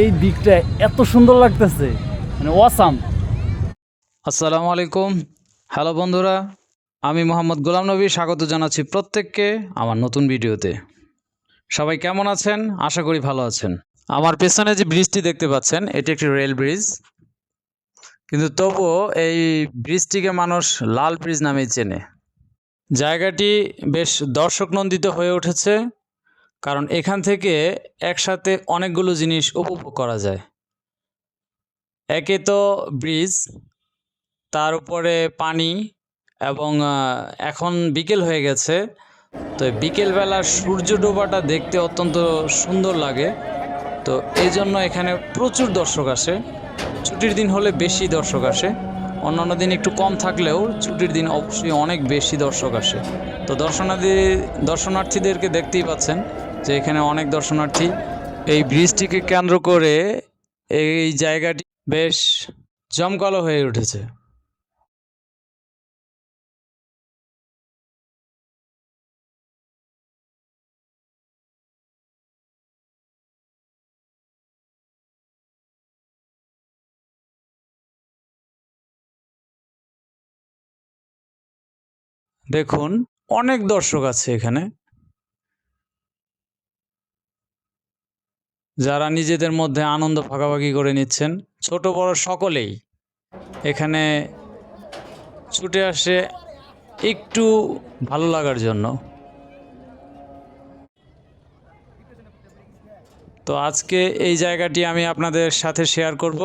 এই দিকটা এত সুন্দর লাগতেছে। মানে ওয়াসাম আসসালামু আলাইকুম। হ্যালো বন্ধুরা, আমি মোহাম্মদ গোলাম নবী, স্বাগত জানাচ্ছি প্রত্যেককে আমার নতুন ভিডিওতে। সবাই কেমন আছেন? আশা করি ভালো আছেন। আমার পেছনে যে ব্রিজটি দেখতে পাচ্ছেন, এটি একটি রেল ব্রিজ। কিন্তু তবুও এই ব্রিজটিকে মানুষ লাল ব্রিজ নামেই চেনে। জায়গাটি বেশ দর্শক নন্দিত হয়ে উঠেছে, কারণ এখান থেকে একসাথে অনেকগুলো জিনিস উপভোগ করা যায়। একে তো ব্রিজ, তার উপরে পানি এবং এখন বিকেল হয়ে গেছে। তো এই বিকেলবেলার সূর্য ডোবাটা দেখতে অত্যন্ত সুন্দর লাগে। তো এই জন্য এখানে প্রচুর দর্শক আসে। ছুটির দিন হলে বেশি দর্শক আসে। অন্যান্য দিন একটু কম থাকলেও ছুটির দিন অবশ্যই অনেক বেশি দর্শক আসে। তো দর্শনার্থী দর্শনার্থীদেরকে দেখতেই পাচ্ছেন যে এখানে অনেক দর্শনার্থী। এই ব্রিজটিকে কেন্দ্র করে এই জায়গাটি বেশ জমকালো হয়ে উঠেছে। দেখুন, অনেক দর্শক আছে এখানে। যারা নিজেদের মধ্যে আনন্দ ভাগাভাগি করে নিচ্ছেন, ছোট বড় সকলেই এখানে ছুটে আসে একটু ভালো লাগার জন্য। তো আজকে এই জায়গাটি আমি আপনাদের সাথে শেয়ার করব।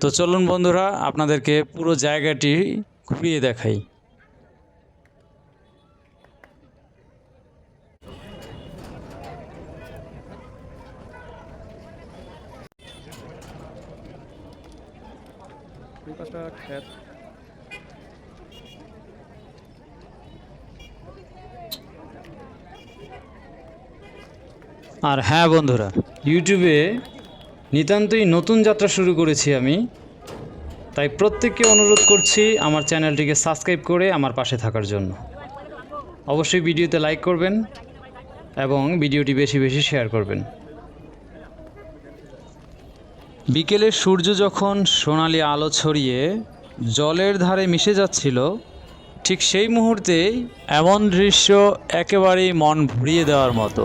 তো চলুন বন্ধুরা আপনাদেরকে পুরো জায়গাটি ঘুরিয়ে দেখাই। আর হ্যাঁ বন্ধুরা ইউটিউবে নিতান্তই নতুন যাত্রা শুরু করেছি আমি। তাই প্রত্যেককে অনুরোধ করছি আমার চ্যানেলটিকে সাবস্ক্রাইব করে আমার পাশে থাকার জন্য। অবশ্যই ভিডিওতে লাইক করবেন এবং ভিডিওটি বেশি বেশি শেয়ার করবেন। বিকেলে সূর্য যখন সোনালি আলো ছড়িয়ে জলের ধারে মিশে যাচ্ছিল, ঠিক সেই মুহূর্তেই এমন দৃশ্য একেবারেই মন ভরিয়ে দেওয়ার মতো।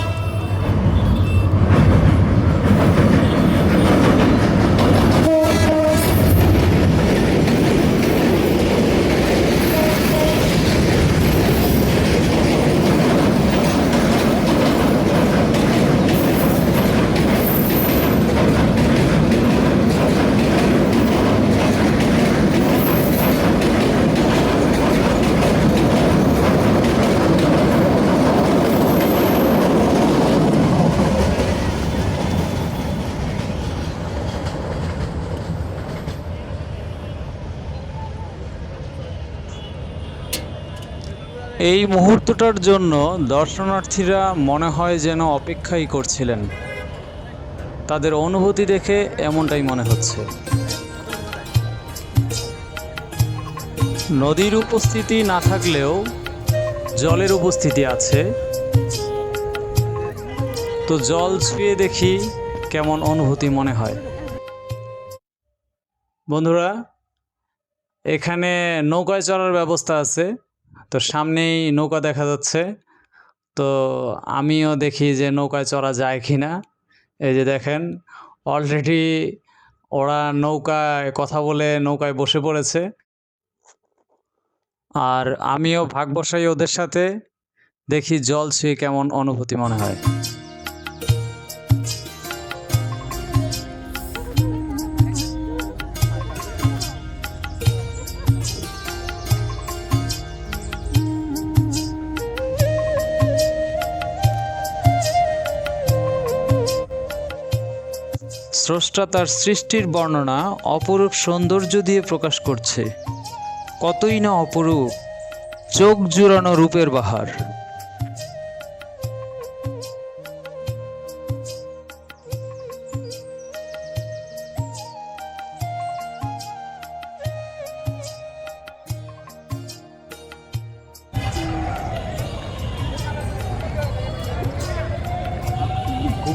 এই মুহূর্তটার জন্য দর্শনার্থীরা মনে হয় যেন অপেক্ষাই করছিলেন। তাদের অনুভূতি দেখে এমনটাই মনে হচ্ছে। নদীর উপস্থিতি না থাকলেও জলের উপস্থিতি আছে। তো জল ছুঁয়ে দেখি কেমন অনুভূতি মনে হয়। বন্ধুরা, এখানে নৌকায় চড়ার ব্যবস্থা আছে। তো সামনেই নৌকা দেখা যাচ্ছে। তো আমিও দেখি যে নৌকায় চড়া যায় কি না এই যে দেখেন অলরেডি ওরা নৌকায় কথা বলে নৌকায় বসে পড়েছে। আর আমিও ভাগ বসাই ওদের সাথে দেখি জল ছুঁয়ে কেমন অনুভূতি মনে হয়। স্রষ্টা তার সৃষ্টির বর্ণনা অপরূপ সৌন্দর্য দিয়ে প্রকাশ করছে। কতই না অপরূপ, চোখ জুড়ানো রূপের বাহার।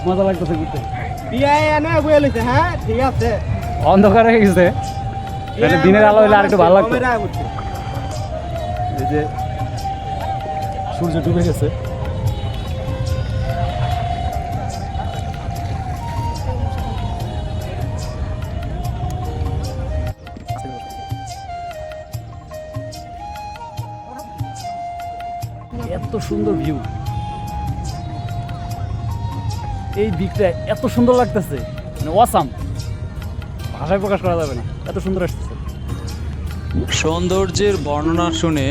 মজা লাগতেছে ঘুরতে। হ্যাঁ অন্ধকার হয়ে গেছে। তাহলে দিনের আলো হলে আর একটু ভালো লাগতো। উঠছে। এই যে সূর্য ডুবে গেছে। এত সুন্দর ভিউ এই দিকটা এত সুন্দর লাগতেছে। মানে ওয়াসাম ভাষায় প্রকাশ করা যাবে না। এত সুন্দর আসতেছে। সৌন্দর্যের বর্ণনা শুনে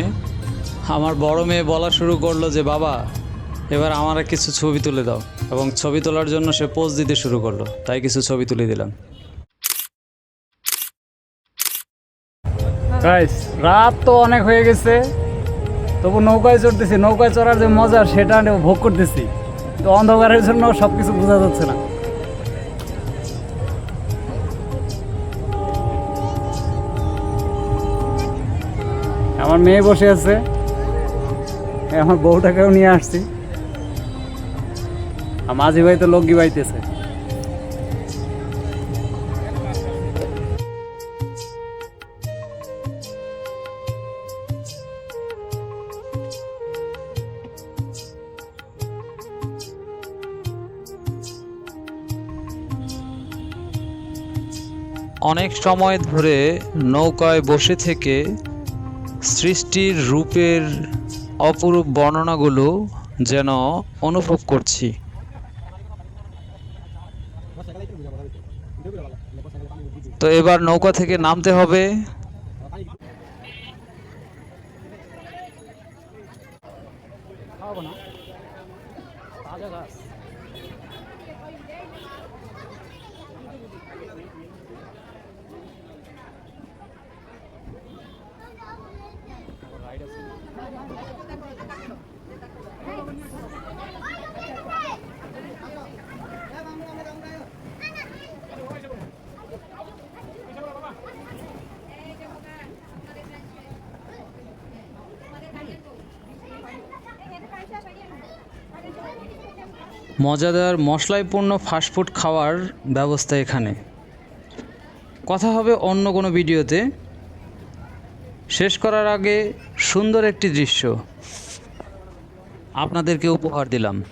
আমার বড় মেয়ে বলা শুরু করল যে বাবা এবার আমার কিছু ছবি তুলে দাও। এবং ছবি তোলার জন্য সে পোজ দিতে শুরু করল। তাই কিছু ছবি তুলে দিলাম। রাত তো অনেক হয়ে গেছে। তবু নৌকায় চড়তেছি। নৌকায় চড়ার যে মজা সেটা ভোগ করতেছি। তো অন্ধকারের জন্য সব কিছু বোঝা যাচ্ছে না। আমার মেয়ে বসে আছে। আমার বউটাকেও নিয়ে আসছি। আর মাঝি ভাই তো লগ্গি বাইতেছে। অনেক সময় ধরে নৌকায় বসে থেকে সৃষ্টির রূপের অপরূপ বর্ণনাগুলো যেন অনুভব করছি। তো এবার নৌকা থেকে নামতে হবে। মজাদার মশলাইপূর্ণ ফাস্টফুড খাওয়ার ব্যবস্থা এখানে। কথা হবে অন্য কোনো ভিডিওতে। শেষ করার আগে সুন্দর একটি দৃশ্য। আপনাদেরকে উপহার দিলাম।